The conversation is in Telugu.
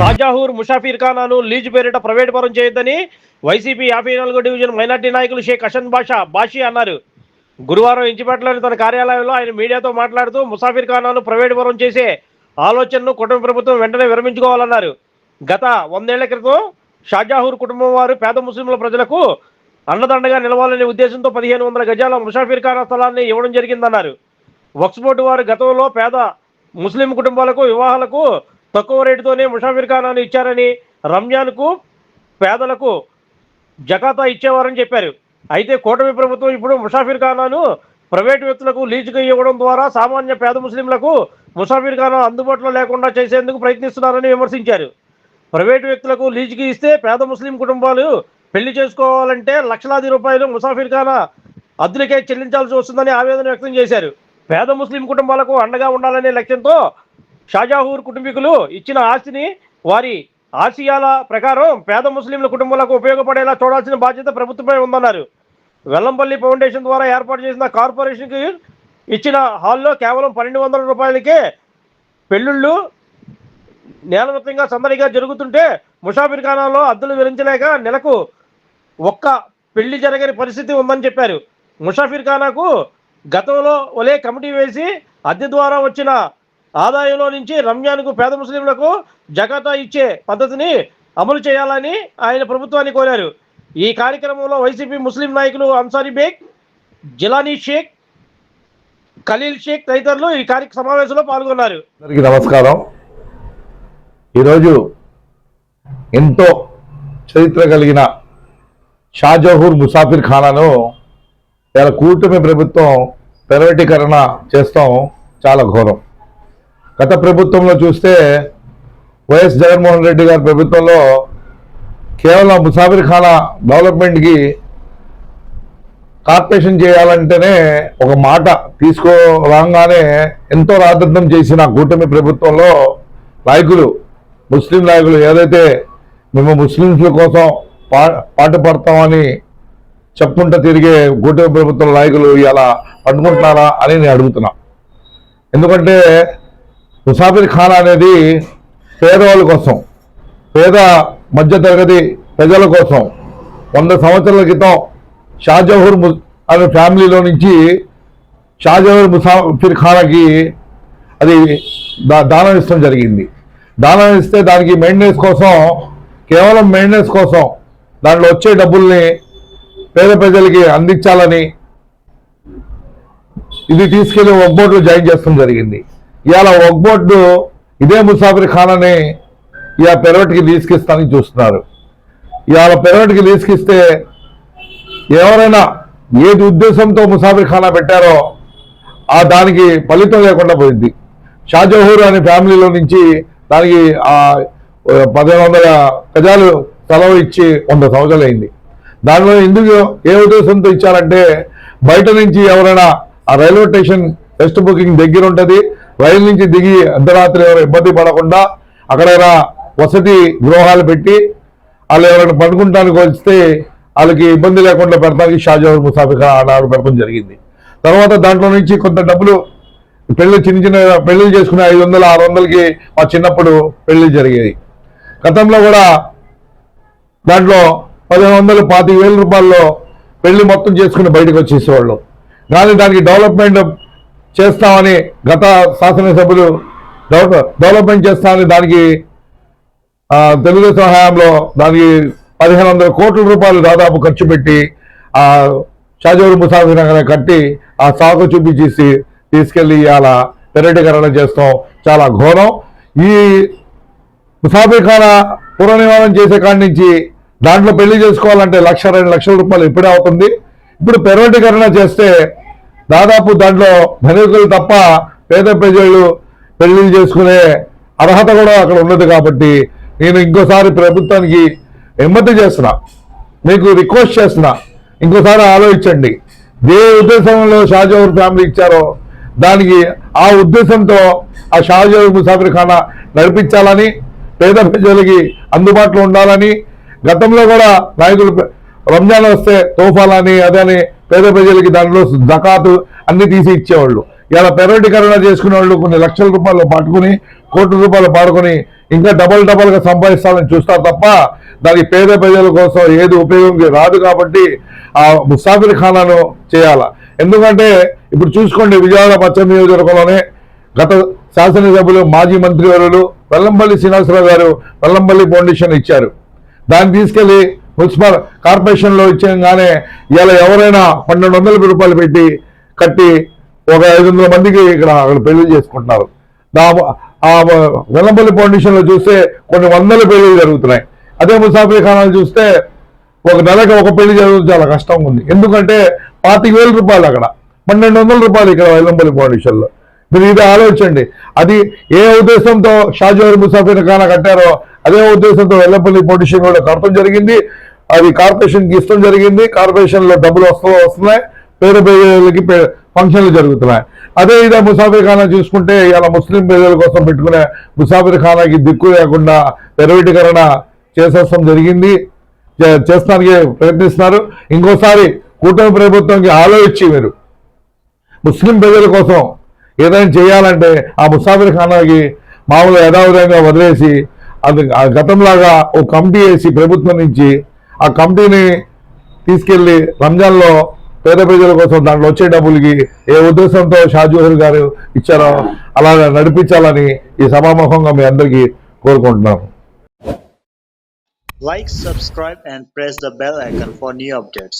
షాజాహూర్ ముషాఫీర్ ఖానాను లీజు పేరిట ప్రైవేట్ పరం చేయొద్దని వైసీపీ యాభై నాలుగో డివిజన్ మైనార్టీ నాయకులు షేక్ హసన్ బాషా బాషీ అన్నారు. గురువారం ఇంచిపేటలోని తన కార్యాలయంలో ఆయన మీడియాతో మాట్లాడుతూ ముసాఫిర్ ఖానాను ప్రైవేట్ పరం చేసే ఆలోచనను కుటుంబ ప్రభుత్వం వెంటనే విరమించుకోవాలన్నారు. గత వందేళ్ళ క్రితం షాజాహూర్ కుటుంబం వారు పేద ముస్లింల ప్రజలకు అన్నదండగా నిలవాలనే ఉద్దేశంతో పదిహేను వందల గజాల ముషాఫీర్ ఖానా స్థలాన్ని ఇవ్వడం జరిగిందన్నారు. వక్స్ బోర్డు వారు గతంలో పేద ముస్లిం కుటుంబాలకు వివాహాలకు తక్కువ రేటుతోనే ముషాఫిర్ ఖానాను ఇచ్చారని రంజాన్కు పేదలకు జకాతా ఇచ్చేవారని చెప్పారు. అయితే కూటమి ప్రభుత్వం ఇప్పుడు ముషాఫిర్ ఖానాను ప్రైవేటు వ్యక్తులకు లీజుకు ఇవ్వడం ద్వారా సామాన్య పేద ముస్లింలకు ముసాఫిర్ ఖానా అందుబాటులో లేకుండా చేసేందుకు ప్రయత్నిస్తున్నారని విమర్శించారు. ప్రైవేటు వ్యక్తులకు లీజుకి ఇస్తే పేద ముస్లిం కుటుంబాలు పెళ్ళి చేసుకోవాలంటే లక్షలాది రూపాయలు ముసాఫిర్ ఖానా అద్దెలకే చెల్లించాల్సి వస్తుందని ఆవేదన వ్యక్తం చేశారు. పేద ముస్లిం కుటుంబాలకు అండగా ఉండాలనే లక్ష్యంతో షాజాహూర్ కుటుంబీకులు ఇచ్చిన ఆస్తిని వారి ఆశయాల ప్రకారం పేద ముస్లింల కుటుంబాలకు ఉపయోగపడేలా చూడాల్సిన బాధ్యత ప్రభుత్వమే ఉందన్నారు. వెల్లంపల్లి ఫౌండేషన్ ద్వారా ఏర్పాటు చేసిన కార్పొరేషన్కి ఇచ్చిన హాల్లో కేవలం పన్నెండు వందల రూపాయలకే పెళ్ళిళ్ళు నేలవృత్తంగా సందడిగా జరుగుతుంటే ముషాఫిర్ ఖానాలో అద్దెలు విరించలేక నెలకు ఒక్క పెళ్ళి జరగని పరిస్థితి ఉందని చెప్పారు. ముషాఫిర్ ఖానాకు గతంలో ఒలే కమిటీ వేసి అద్దె ద్వారా వచ్చిన ఆదాయంలో నుంచి రమ్యాన్కు పేద ముస్లింలకు జకాతా ఇచ్చే పద్ధతిని అమలు చేయాలని ఆయన ప్రభుత్వాన్ని కోరారు. ఈ కార్యక్రమంలో వైసీపీ ముస్లిం నాయకులు అన్సారీ బేగ్ జిలానీ షేక్ ఖలీల్ షేక్ తదితరులు ఈ కార్య సమావేశంలో పాల్గొన్నారు. అందరికీ నమస్కారం. ఈరోజు ఎంతో చరిత్ర కలిగిన షాజహూర్ ముసాఫిర్ ఖానాను ఇలా కూటమి ప్రభుత్వం ప్రైవేటీకరణ చేస్తాం. చాలా ఘోరం. గత ప్రభుత్వంలో చూస్తే వైఎస్ జగన్మోహన్ రెడ్డి గారి ప్రభుత్వంలో కేవలం ముసాఫిర్ఖానా డెవలప్మెంట్కి కార్పొరేషన్ చేయాలంటేనే ఒక మాట తీసుకురాగానే ఎంతో రాద్ధాంతం చేసిన కూటమి ప్రభుత్వంలో నాయకులు ముస్లిం నాయకులు ఏదైతే మేము ముస్లింస్ల కోసం పా పాటు పడతామని చెప్పుకుంటూ తిరిగే కూటమి ప్రభుత్వం నాయకులు ఇలా పట్టుకుంటున్నారా అని నేను అడుగుతున్నా. ఎందుకంటే ముసాఫిర్ ఖాన్ అనేది పేదవాళ్ళ కోసం పేద మధ్యతరగతి ప్రజల కోసం వంద సంవత్సరాల క్రితం షాజహూర్ ము అనే ఫ్యామిలీలో నుంచి షాజహూర్ ముసాఫిర్ ఖానాకి అది దా దానం ఇష్టం జరిగింది. దానం ఇస్తే దానికి మెయింటెనెన్స్ కోసం కేవలం మెయింటెనెన్స్ కోసం దాంట్లో వచ్చే డబ్బుల్ని పేద ప్రజలకి అందించాలని ఇది తీసుకెళ్ళి ఒక్కోట్లు జాయిన్ చేస్తాం జరిగింది. ఇవాళ ఒక ఇదే ముసాఫిర్ ఖానాని ఇలా పెరవటికి తీసుకిస్తానని చూస్తున్నారు. ఇవాళ పెరవటికి తీసుకిస్తే ఎవరైనా ఏది ఉద్దేశంతో ముసాఫిర్ ఖానా పెట్టారో ఆ దానికి ఫలితం లేకుండా పోయింది. షాజహూర్ అనే ఫ్యామిలీలో నుంచి దానికి ఆ పదిహేను వందల గజాలు సెలవు ఇచ్చి వంద సంవత్సరాలు అయింది. దానిలో ఎందుకు ఏ ఉద్దేశంతో ఇచ్చారంటే బయట నుంచి ఎవరైనా ఆ రైల్వే స్టేషన్ వెస్ట్ బుకింగ్ దగ్గర ఉంటుంది రైలు నుంచి దిగి అర్ధరాత్రి ఎవరు ఇబ్బంది పడకుండా అక్కడ వసతి గృహాలు పెట్టి వాళ్ళు ఎవరైనా పడుకుంటానికి వస్తే వాళ్ళకి ఇబ్బంది లేకుండా పెడతానికి షాజహాన్ ముసాఫిర్ ఆనాడు పెడతాం జరిగింది. తర్వాత దాంట్లో నుంచి కొంత డబ్బులు పెళ్ళి చిన్న చిన్న పెళ్ళిళ్ళు చేసుకునే ఐదు వందలు ఆరు వందలకి మా చిన్నప్పుడు పెళ్ళి జరిగేది. గతంలో కూడా దాంట్లో పదిహేను వందలు పాతిక వేల రూపాయల్లో పెళ్ళి మొత్తం చేసుకుని బయటకు వచ్చేసేవాళ్ళు. కానీ దానికి డెవలప్మెంట్ చేస్తామని గత శాసనసభ్యులు డెవలప్మెంట్ చేస్తామని దానికి తెలుగుదేశం హయాంలో దానికి పదిహేను వందల కోట్ల రూపాయలు దాదాపు ఖర్చు పెట్టి ఆ షాజూరు ముసాఫిర్ కట్టి ఆ సాగు చూపించేసి తీసుకెళ్ళి ఇవాళ పర్యటకరణ చేస్తాం. చాలా ఘోరం. ఈ ముసాఫిర్ ఖానా పునర్నిర్మాణం చేసే కాడి నుంచి దాంట్లో పెళ్ళి చేసుకోవాలంటే లక్ష రెండు లక్షల రూపాయలు ఇప్పుడే అవుతుంది. ఇప్పుడు పెరవటీకరణ చేస్తే దాదాపు దాంట్లో ధనికులు తప్ప పేద ప్రజలు పెళ్ళి చేసుకునే అర్హత కూడా అక్కడ ఉండదు కాబట్టి నేను ఇంకోసారి ప్రభుత్వానికి ఎమ్మతి చేస్తున్నా. మీకు రిక్వెస్ట్ చేస్తున్నా. ఇంకోసారి ఆలోచించండి. ఏ ఉద్దేశంలో షాజహూర్ ఫ్యామిలీ ఇచ్చారో దానికి ఆ ఉద్దేశంతో ఆ షాజహూర్ ముసాఫిర్ ఖానా నడిపించాలని పేద ప్రజలకి అందుబాటులో ఉండాలని గతంలో కూడా నాయకులు రంజాన్ వస్తే తోఫాలని అదని పేద ప్రజలకి దానిలో జకాతు అన్ని తీసి ఇచ్చేవాళ్ళు. ఇలా పెరవటీకరణ చేసుకునే వాళ్ళు కొన్ని లక్షల రూపాయలు పట్టుకుని కోట్ల రూపాయలు పాడుకొని ఇంకా డబల్ డబల్గా గా చూస్తారు తప్ప దానికి పేద ప్రజల కోసం ఏది ఉపయోగం రాదు కాబట్టి ఆ ముసాఫిర్ ఖానాను చేయాల. ఎందుకంటే ఇప్పుడు చూసుకోండి విజయవాడ పశ్చిమ నియోజకవర్గంలోనే గత శాసనసభ్యులు మాజీ మంత్రివర్యులు వెల్లంపల్లి శ్రీనివాసరావు గారు వెల్లంపల్లి ఫౌండేషన్ ఇచ్చారు. దాన్ని తీసుకెళ్ళి మున్సిపల్ కార్పొరేషన్లో ఇచ్చేయంగానే ఇలా ఎవరైనా పన్నెండు వందల రూపాయలు పెట్టి కట్టి ఒక ఐదు వందల మందికి ఇక్కడ అక్కడ పెళ్ళి చేసుకుంటున్నారు. ఆ వెల్లంపల్లి ఫౌండేషన్లో చూస్తే కొన్ని వందల పెళ్ళిలు జరుగుతున్నాయి. అదే ముసాఫిర్ ఖానాలు చూస్తే ఒక నెలకు ఒక పెళ్ళి జరగడం చాలా కష్టంగా ఉంది. ఎందుకంటే పాతిక వేల రూపాయలు అక్కడ. పన్నెండు వందల రూపాయలు ఇక్కడ వెల్లంపల్లి ఫౌండేషన్లో మీరు ఇది ఆలోచించండి. అది ఏ ఉద్దేశంతో షాజహార్ ముసాఫిర్ ఖానా కట్టారో అదే ఉద్దేశంతో వెల్లంపల్లి ఫౌండేషన్ కూడా కడతం జరిగింది. అది కార్పొరేషన్కి ఇష్టం జరిగింది. కార్పొరేషన్లో డబ్బులు వస్తూ వస్తున్నాయి. పేద ప్రజలకి పే- ఫంక్షన్లు జరుగుతున్నాయి. అదే ఇదే ముసాఫిర్ ఖానా చూసుకుంటే ఇలా ముస్లిం ప్రజల కోసం పెట్టుకునే ముసాఫిర్ ఖానాకి దిక్కు లేకుండా ప్రైవేటీకరణ చేసేస్తాం జరిగింది. చే- చేస్తానికి ప్రయత్నిస్తున్నారు. ఇంకోసారి కూటమి ప్రభుత్వంకి ఆలోచించి మీరు. ముస్లిం ప్రజల కోసం ఏదైనా చేయాలంటే ఆ ముసాఫిర్ ఖానాకి మామూలుగా యథావిధంగా వదిలేసి అది ఆ గతంలాగా ఓ కమిటీ వేసి ప్రభుత్వం నుంచి ఆ కమిటీని తీసుకెళ్ళి రంజాన్లో పేద ప్రజల కోసం దాంట్లో వచ్చే డబ్బులకి ఏ ఉద్దేశంతో షాజోహర్ గారు ఇచ్చారో అలా నడిపించాలని ఈ సభాముఖంగా మీ అందరికీ కోరుకుంటున్నాను like subscribe and press the bell icon for new updates.